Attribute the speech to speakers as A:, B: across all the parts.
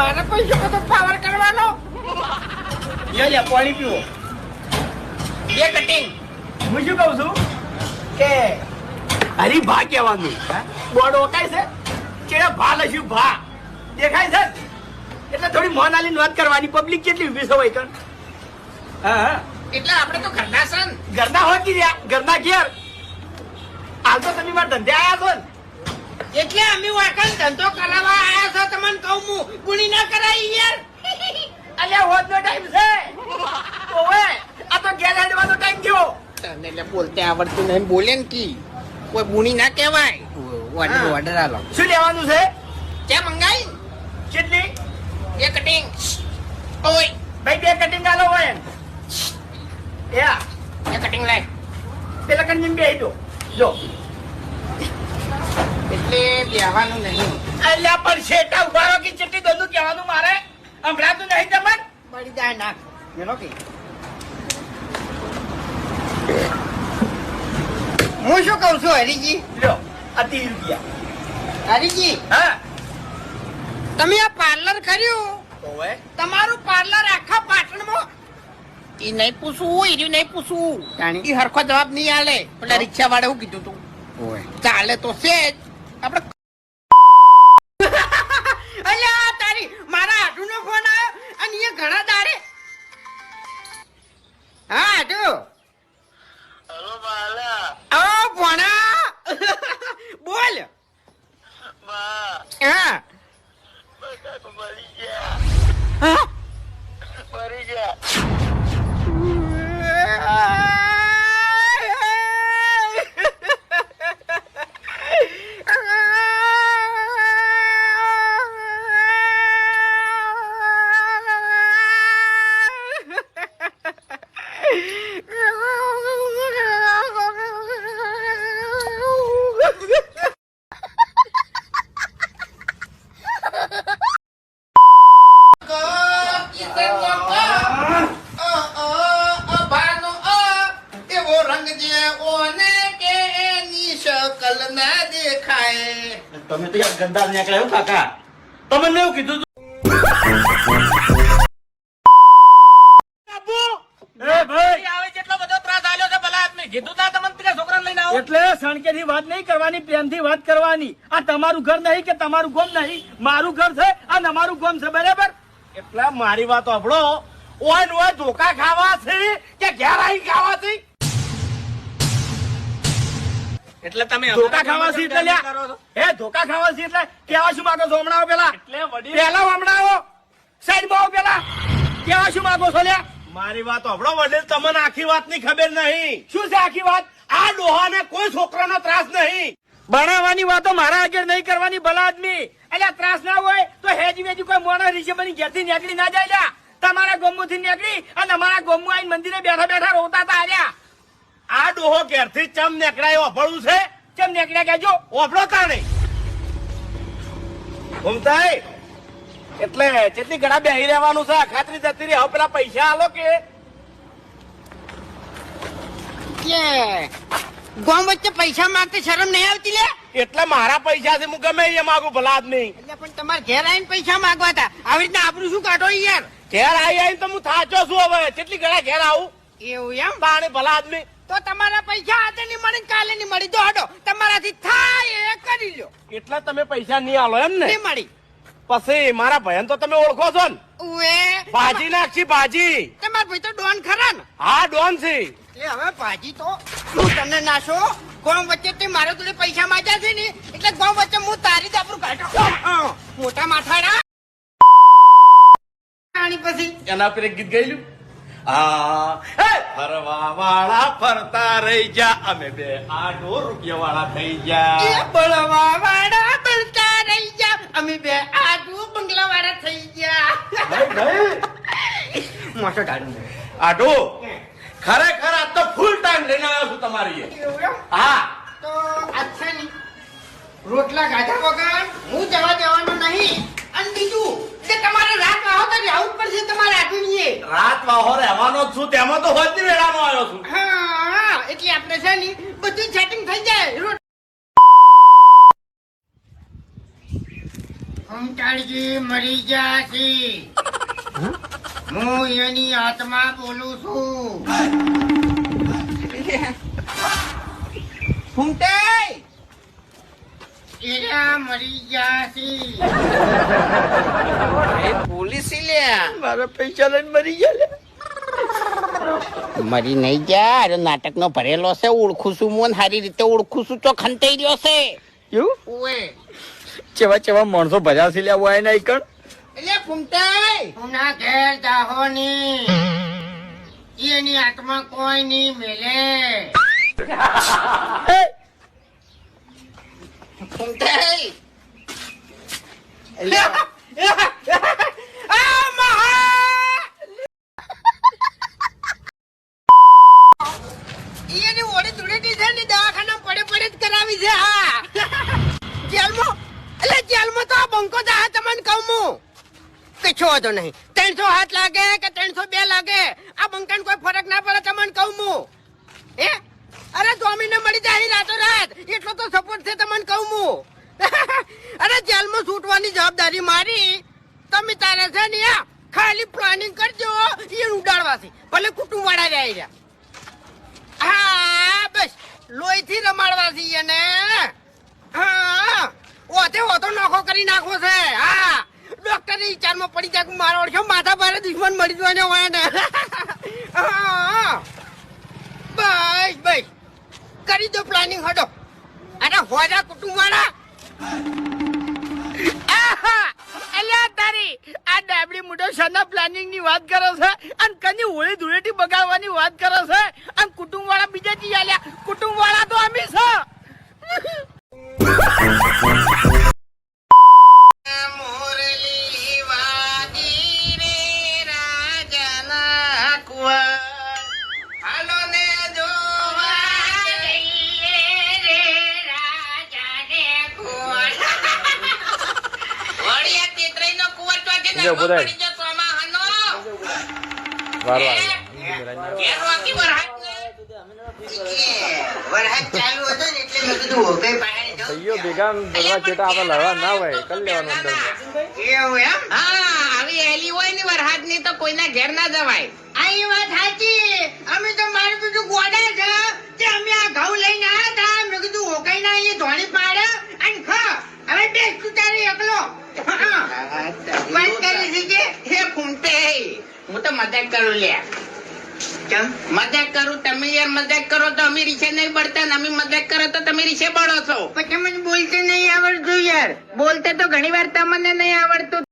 A: મારા જો તો પાવર કરવાનો.
B: લે લે પાણી પીવો.
A: બે કટિંગ
B: હું શું કહું છું? કે હરીભા કહેવાનું. બોર્ડ ઓકાય છે? કેડા ભા લખ્યું ભા. દેખાય છે? એટલે થોડી મોન આલીને વાત કરવાની. પબ્લિક કેટલી ઊભી છે હોય કણ? હા
A: એટલે આપણે તો ઘરના સન
B: ઘરના હોય કે ઘરના ઘેર? હાલ તો તમે મારા ધંધે આવ્યા છો ને.
A: એટલે અમે વાકણ ધંધો કરાવવા આયા છો તમને કહું હું. ગુણી ના કરાય યાર.
B: અલ્યા હોત નો ટાઈમ છે. ઓવે આ તો ઘેર હેડવાનો ટાઈમ થયો.
A: તને એટલે બોલતે આવડતું નહીં બોલે ને કી. કોઈ ગુણી ના કહેવાય. ઓર્ડર. ઓર્ડર આલો.
B: શું લેવાનું છે?
A: ચા મંગાઈ?
B: કેટલી?
A: બે કટિંગ. ઓય.
B: ભાઈ બે કટિંગ આલો હોય યા
A: બે કટિંગ લાય.
B: પેલા કન્જીમ બે દો. જો.
A: એટલે બેહવાનું નહીં
B: એટલે પણ શેટા ઊભા રહો કે ચેટલી દંડુ કહેવાનું મારે? સંભળાતું નહીં તમને
A: મળી જાય નાખ. મેલો કે? હું શું કહું છું હરીજી?
B: લ્યો આ ત્રીસ રૂપિયા.
A: હરીજી
B: હા?
A: તમે આ પાર્લર કર્યું? તમારું પાર્લર આખા પાટણમાં? એ નહીં પૂછવું એ નહીં પૂછવું એ હરખો જવાબ નહીં આલે. પેલા રિક્ષા વાળે શું કીધું તું. ચાલે તો છે જ. આપણે
B: તમને
C: પેલા છોકરાને લઈને આવો.
B: એટલે વાત નહીં કરવાની પ્રેમથી વાત કરવાની. આ તમારું ઘર નહીં કે તમારું ગોમ નહીં? મારું ઘર છે આ તમારું ગોમ છે બરાબર? એટલે મારી વાત આપડો ઓન ઓય ધોકા ખાવા છે કે ઘેર આવી ખાવા છે?
C: એટલે તમે
B: ધોકા ખાવા છે. એટલે હે ધોકા ખાવા છે એટલે કેવા શું માંગો છો હમણાં પેલા?
C: એટલે વડીલ
B: પેલા હમણાં આવો. સાઈડમાં પેલા. કેવા શું માંગો છો લ્યા? મારી વાત સાંભળો વડીલ તમને આખી વાતની ખબર નહીં. શું છે આખી વાત? આ ડોહાને કોઈ છોકરાનો ત્રાસ નહીં. બનાવવાની વાતો મારા આગળ નહીં કરવાની ભલા આદમી એટલે ત્રાસ ના હોય તો હેજી વેજી કોઈ મોણા રીશે ઘેરથી નીકળી ના જાય તમારા તમારા ગોમુથી નીકળી અને અમારા ગોમુ આવીને મંદિરે બેઠા બેઠા રોતા હતા આર્યા આ ડોહો ઘેરથી ચમ નીકળાયો અભળું છે? ચમ નેકડા કેજો ઓફળો તાણે. ઘૂમતાય એટલે જેટલી ઘડા બેહી રહેવાનું છે ખાતરી જતી રહી. હવે પેલા પૈસા આલો કે.
A: ગોમ વચ્ચે પૈસા માંગતી શરમ નહીં આવતી લે?
B: એટલે મારા પૈસા છે હું ગમે એ માગું ભલા આદમી.
A: એટલે પણ તમારે ઘેર આવીને પૈસા માંગવા હતા. આવી રીતના આપણું શું કાઢો યાર?
B: ઘેર આવી આવીને તો હું થાચો છું હવે. કેટલી ઘણા ઘેર આવું.
A: એવું એમ?
B: બાણે ભલા આદમી.
A: તો તમારા પૈસા આજે નહીં મળે કાલે નહીં મળી. તો હડો તમારાથી થાય એ કરી લો
B: એટલા તમે પૈસા નહીં આલો એમ ને?
A: નહીં મળી.
B: પછી મારા ભયન તો તમે ઓળખો છો ને?
A: ઉએ
B: ભાજી નાખશી ભાજી.
A: તમારા ભાઈ તો ડોન ખરા ને?
B: હા ડોન છે.
A: એ હવે ભાજી તો હું તને નાશો. ગોમ વચ્ચે તે મારા જોડે પૈસા માંગ્યા છે ને એટલે ગોમ વચ્ચે હું તારી જ આપણું કાઢો મોટા માથાડા. આની પછી
B: એના પર ગીત ગયેલું આ ફરવા વાળા ફરતા રહી જા. અમે બે આઠો રૂપિયા વાળા થઈ ગયા
A: બળવા વાળા બળતા રહી જા. અમે બે આદુ બંગલા વાળા થઈ ગયા. મોટો ઢાળું
B: આઢો ખરેખર આ તો ફૂલ ટાઈમ લઈને આવ્યો છું તમારી હા.
A: તો અચ્છા રોટલા ગાધા વગર હું જવા દેવાનો નહીં. અને બીજું તમારે રાત વાહો તો જવું પડશે તમારે આટલું
B: રાત વાહો રહેવાનો છું તેમાં તો હોજ વેળાનો આવ્યો છું.
A: હા એટલે આપણે છે ને બધું સેટિંગ થઈ જાય. રોટ મરી ગયા છે. હું એની આત્મા બોલું છું. ફૂમતાઈ એરા મરી ગયા છે. પોલીસ લ્યા
B: મારા પૈસા લઈને મરી ગયા
A: મરી નહીં ગયા. અરે નાટક નો ભરેલો છે. ઓળખું છું મોન સારી રીતે ઓળખું છું. તો ખંતાઈ રહ્યો છે.
B: એવું?
A: ઓએ
B: ચેવા ચેવા માણસો ભર્યા છે લ્યા વાય નહીં કણ
A: એટલે ફૂમતાઈ. ઉના ઘેર જાહો ની એની આત્મા કોઈ નહીં મેલે. વાંધો નહીં. ત્રણસો હાથ લાગે કે ત્રણસો બે લાગે? આ બંકાને કોઈ ફરક ના પડે તમને કહું હું. હે? અરે સ્વામીને મળી જાય રાતો રાત. એટલો તો સપોર્ટ છે તમને કહું હું. અરે જેલમાં છૂટવાની જવાબદારી મારી. તમે તારે છે ને આ ખાલી પ્લાનિંગ કરજો એ ઉડાડવાથી. ભલે કુટુંબ વાળા જાય રહ્યા હા, બસ. લોહીથી રમાડવાથી એને. હા. ઓતે ઓતો નોખો કરી નાખવો છે. હા. ડોક્ટર વિચારમાં પડી જાય મારો ઓળખ્યો, માથા ભારે દુશ્મન મળી જવાને હોય ને બસ બસ. કરી દો પ્લાનિંગ હડો. અરે હોજા કુટુંબ વાળા! અલ્યા તારી, આ ડાબડી મોટો શના પ્લાનિંગ વાત કરો છે? અને કની હોળી ધૂળેટી બગાડવાની વાત કરો છે? અને કુટુંબ વાળા બીજા જી આલ્યા. તો અમે છે. કીધું હોગે બહાર જાઉં.
B: ભાઈઓ ભેગા બોલવા જેટા આપણે લડવા ના હોય કરી લેવાનું અંદર
A: એવું એમ? હા, આવી એલી હોય ને તો કોઈના ઘેર ના જવાય. આ એ વાત સાચી. અમે તો મારું કીધું ગોડા છે તે અમે આ ઘઉં લઈને આયા તા. મેં કીધું હોકાઈ ના અહીંયા ધોણી પાડે અને ખ હવે બેસ તું તારી એકલો. કરી હે. હું તો મજાક કરું લ્યા મજાક કરું? તમે યાર મજાક કરો તો અમે રીસે નહીં બળતા ને અમે મજાક કરો તો તમે રીસે બળો છો. પછી મને બોલતે નહીં આવડતું યાર? બોલતે તો ઘણી વાર તમને નહીં આવડતું.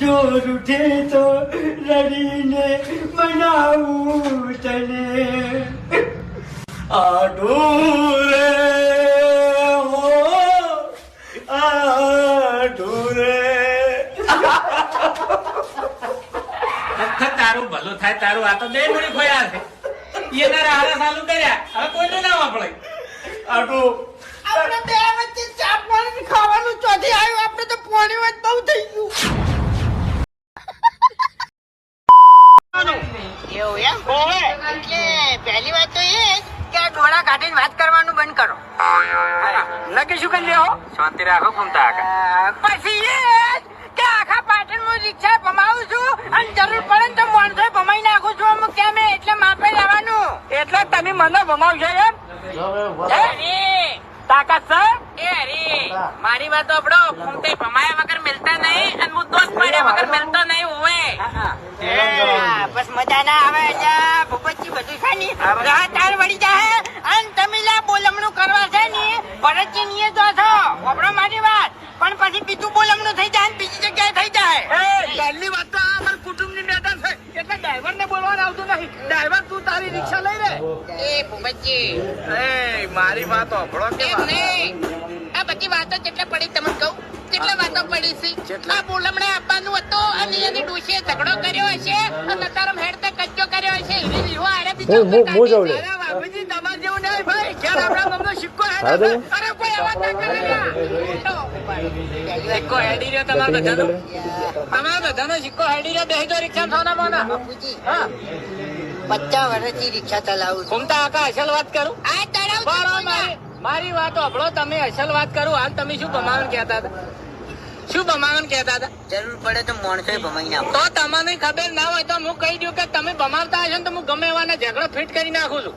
B: જો રૂઠે તો રડીને મનાવું તને આડુરે હો આડુરે
C: વખત તારું ભલું થાય તારું. આ તો બે મૂડી ખોયા છે. એના હારા સાલું કર્યા. હવે કોઈને ના વાપરે
B: આડુ
A: આપણે બે વચ્ચે ચા મારીને ખાવાનું ચોથી આવ્યું. આપણે તો પોણી વાત બહુ થઈ ગયું. આ કાઢીને વાત કરવાનું બંધ કરો.
B: નક્કી શું કરી લ્યો. શાંતિ રાખો ઘૂમતા
A: પછી એ કે આખા પાટણમાં રિક્ષા ભમાવું છું અને જરૂર પડે તો માણસો ભમાઈ નાખું છું અમુક કેમે એટલે માપે રહેવાનું.
B: એટલે તમે મને ભમાવશો એમ? તાકાત સર
A: એ અરે મારી વાત આપડો ફૂમતે ભમાયા વગર મિલતા નહીં અને હું દોસ્ત પાડ્યા વગર મિલતો નહીં હોવે. બસ મજા ના આવે જા ભૂપતજી બધું છે ને રાહ તાર વળી જાય અને તમે લા બોલમણું કરવા છે ને ભરતજી નીએ તો છો. વપરો મારી વાત. પણ પછી બીજું બોલમણું થઈ જાય ને બીજી જગ્યાએ થઈ જાય.
B: પહેલી વાત તો અમારા કુટુંબની મેટર છે. એટલે ડ્રાઈવર ને બોલવાનું આવતું નહીં. ડ્રાઈવર તું તારી રિક્ષા લઈ લે.
A: એ ભૂપતજી.
B: એ મારી વાત સાંભળો કે
A: નહીં. આ બધી વાતો કેટલા પડી તમને કહું કેટલા વાતો પડી છે? આ બોલમણે આપવાનું હતો અને એની ડોશીએ ઝઘડો કર્યો હશે અને તારમ હેડ તે કચ્ચો કર્યો હશે. એની લીવો આરે બીજો
B: લે.
A: અરે બાપુજી, તમારા જેવું નહીં ભાઈ. ક્યારે આપણા ગામનો સિક્કો હેડ
B: હા,
A: હશે?
B: તો?
A: અરે કોઈ
C: સિક્કો હેડી રહ્યો તમાર બધાનો? તમાર બધાનો સિક્કો હેડી રહ્યો. બેસી તો રિક્ષા થોના મોના. હા.
A: પચાસ વર્ષથી રિક્ષા ચલાવું
C: ઘૂમતા આકા અસલ વાત કરું?
A: આ તળાવ
C: મારી મારી વાત સાંભળો તમે અસલ વાત કરું. હાલ તમે શું કમાવાનું કહેતા હતા? શું બમાવાનું કહેતા હતા?
A: જરૂર પડે તો માણસો ભમાઈ નાખો
C: તો તમને ખબર ના હોય તો હું કહી દઉં કે તમે બમાવતા હશો ને તો હું ગમે એવાને ઝઘડો ફિટ કરી નાખું છું.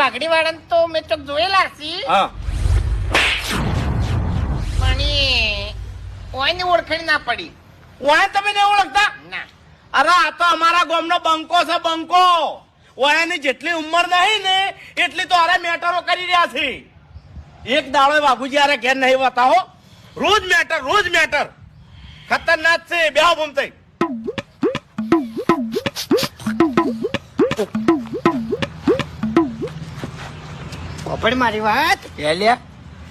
A: પાઘડી વાળા તો મેં તો જોયેલા છે.
B: હા.
A: પણ એ ને ઓળખણી ના પડી.
B: ઓય તમે નહીં ઓળખતા?
A: ના.
B: અરે આ તો અમારા ગામનો બંકો છે બંકો. ઓયાની જેટલી ઉંમર નહીં ને એટલી તો અરે મેટરો કરી રહ્યા છે. એક દાડો બાબુજી અરે ઘેર નહીં બતાવો રોજ મેટર રોજ મેટર. ખતરનાક છે બેહો ભૂમતાઈ
A: પોપડ મારી વાત.
D: એલ્યા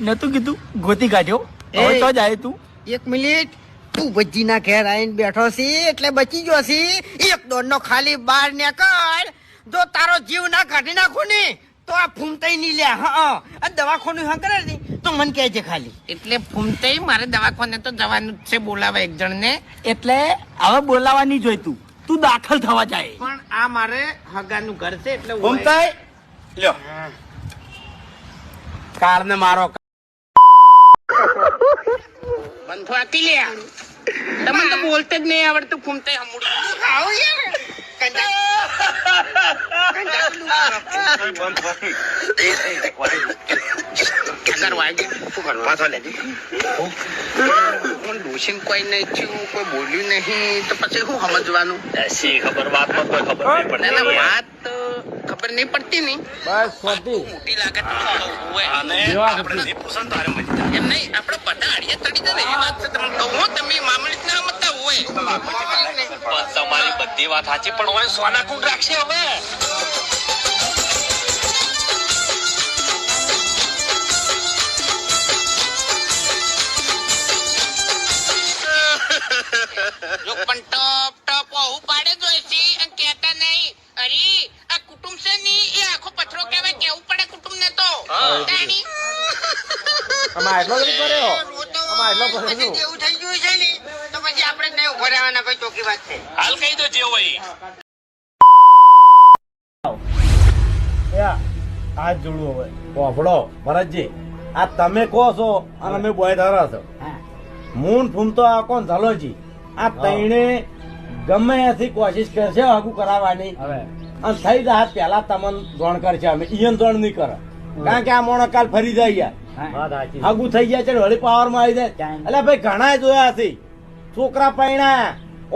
D: નતું કીધું? ગોતી કાઢ્યો.
A: એ.
D: હવે તો જાય તું.
A: એક મિનિટ. તું ભજીના ઘેર આવીને બેઠો છે એટલે બચી ગયો છે. એક દોડનો ખાલી બાર નીકળ. જો તારો જીવ ના કાઢી નાખું ને તો આ ફૂમતાઈ નહીં લે. હા આ દવાખાનું હા કરે ને તો મને કહેજે ખાલી. એટલે ફૂમતાઈ મારે દવાખાને તો જવાનું જ છે બોલાવા એક જણ ને
D: એટલે હવે બોલાવાની જોઈતું. તું દાખલ થવા જાય.
A: પણ આ મારે હગાનું ઘર છે એટલે ફૂમતાઈ
B: ભૂમતાઈ કાળ ને મારો
A: બંધવાતી લે તમને તો બોલતે જ નહીં આવડતું ઘૂમતે હમુડું કરવા મામલી ના મતતા હોય.
E: તમારી બધી વાત સાચી પણ સોના કુંડ રાખશે હવે.
A: જો પણ ટપ ટપ આવું પાડે જ અને કહેતા નહીં અરે આ કુટુંબ છે ની એ આખો પથરો કહેવાય કેવું પડે કુટુંબ ને તો તાણી.
D: આમાં એટલો બધો કર્યો
A: રોતો.
D: એટલો
A: પછી જેવું થઈ ગયું છે ને તો પછી આપણે જ નહીં ઊભા રહેવાના કોઈ ચોકી વાત છે.
E: હાલ કહી દો જે હોય
B: આ જોડવું હવે. પોપડો ભરતજી આ તમે કહો છો અને અમે બોય ધારા છો મૂન ફૂમતો આ કોણ ઝાલોજી? આ તૈણે ગમે ત્યાંથી કોશિશ કરશે આગુ કરાવવાની. અને થઈ જાય પેલા તમન જોણ કરશે અમે. ઈયન જોણ નહીં કરે. કારણ કે આ મોણો કાલ ફરી જાય હગું થઈ જાય છે વળી પાવરમાં આવી જાય. એટલે ભાઈ ઘણા જોયા છે છોકરા પૈણા.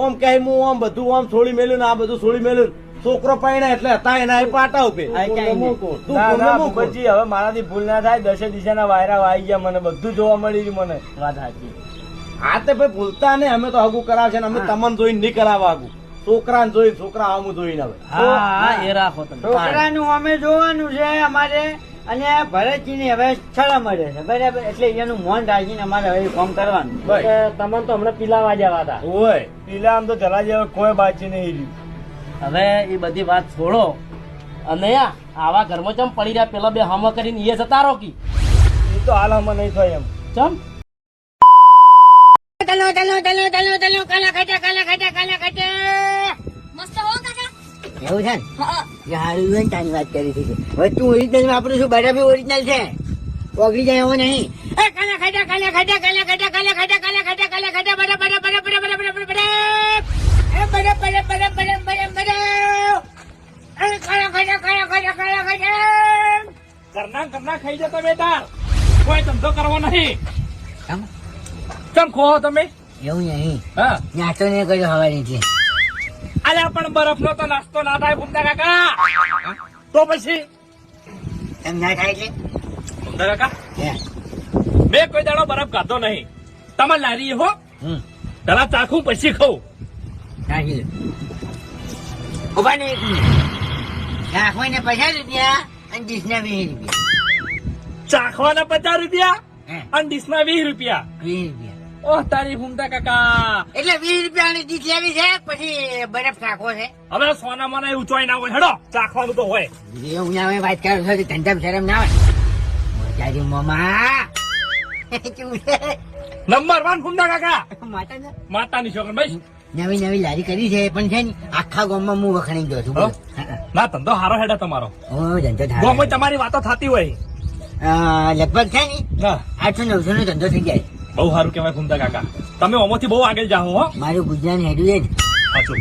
B: ઓમ કહે હું ઓમ બધું ઓમ છોડી મેલ્યું ને આ બધું છોડી મેલ્યું છોકરો પૈણા એટલે હતા એના એ પાટા ઉપે.
F: હવે મારાથી ભૂલ ના થાય. દસે દિશાના વાયરા વાઈ ગયા મને બધું જોવા મળી ગયું મને.
D: વાત સાચી.
B: આ તો ભાઈ ભૂલતા ને અમે તો હગું કરાવશે ને અમે તમને જોઈને નહીં કરાવવા આગુ છોકરાને જોઈને છોકરા આવું જોઈને હવે.
D: હા એ રાખો તમે.
F: છોકરાનું અમે જોવાનું છે અમારે અને ભરતજી ને હવે છળા મળે છે. બરાબર? એટલે એનું મોન રાખીને અમારે હવે કામ કરવાનું. તમને તો હમણાં પીલાવા જવા હતા.
B: હોય
F: પીલા આમ તો જરા જેવા કોઈ બાચી નહીં
D: હવે એ બધી વાત છોડો. અને આવા ઘરમાં ચમ પડી રહ્યા? પેલા બે હમ કરીને એ જતા રહો કી.
F: એ તો હાલ હમ નહીં થાય એમ.
D: ચમ?
A: ચલો ચલો ચલો ચલો ચલો કાલા ખાટા કાલા ખાટા કાલા ખાટા
G: મસ્ત હો કાકા
A: એવું છે ને હારું ને તારી વાત કરી હતી હવે તું ઓરિજિનલ વાપરું છું બરાબર ઓરિજિનલ છે ઓગળી જાય એવો નહીં એ કાલા ખાટા કાલા ખાટા કાલા ખાટા કાલા ખાટા કાલા ખાટા કાલા ખાટા બડા બડા બડા બડા બડા બડા બડા બડા
H: એ બરે બરે બરે બરે બરે બરે એ ખરા ખરા
C: ઘરના ઘરના ખાઈ જતો બેટા કોઈ ધંધો કરવો નહીં?
A: કેમ
C: ખો તમે?
A: એવું નહીં.
C: હા.
A: નાસ્તો નહીં કર્યો હવારીથી
C: અલ્યા પણ બરફ નો તો નાસ્તો ના થાય ભૂમતા કાકા. તો પછી?
A: એમ ના થાય એટલે?
C: ભૂમતા કાકા. મેં કોઈ દાડો બરફ ખાધો નહીં. તમે લારી હો. પેલા ચાખું પછી ખાઉં.
A: ઊભા ને મિનિટ. નાખવાને પચાસ રૂપિયા અને ડીશના વીસ રૂપિયા.
C: ચાખવાના પચાસ રૂપિયા
A: હે.
C: ડીશ ના વીસ રૂપિયા.
A: વીસ રૂપિયા.
C: ઓહ તારી ભૂમતા કાકા.
A: એટલે વીસ રૂપિયાની દીધ લેવી છે પછી બરફ નાખવો છે.
C: હવે સોના મને એવું ચોઈ ના હોય હેડો ચાખવાનું તો હોય.
A: એ હું હોય વાત કરું છું ધંધા શરમ ના હોય મોચાજી મામા.
C: નંબર વન ભૂમતા કાકા.
A: માતા ને
C: માતાની છોકરી ભાઈ.
A: નવી નવી લારી કરી છે પણ છે ને આખા ગામમાં હું વખણી ગયો છું.
C: ના ધંધો હારો હેડા તમારો.
A: ધંધો થાય
C: તમારી વાતો થતી હોય.
A: લગભગ છે ને આઠસો નવસો નો ધંધો થઈ જાય.
C: બહુ સારું કહેવાય ભૂમતા કાકા. તમે ઓમોથી બહુ આગળ જાઓ હો.
A: મારું ગુજરાત હેડ્યું જ.
C: સાચું.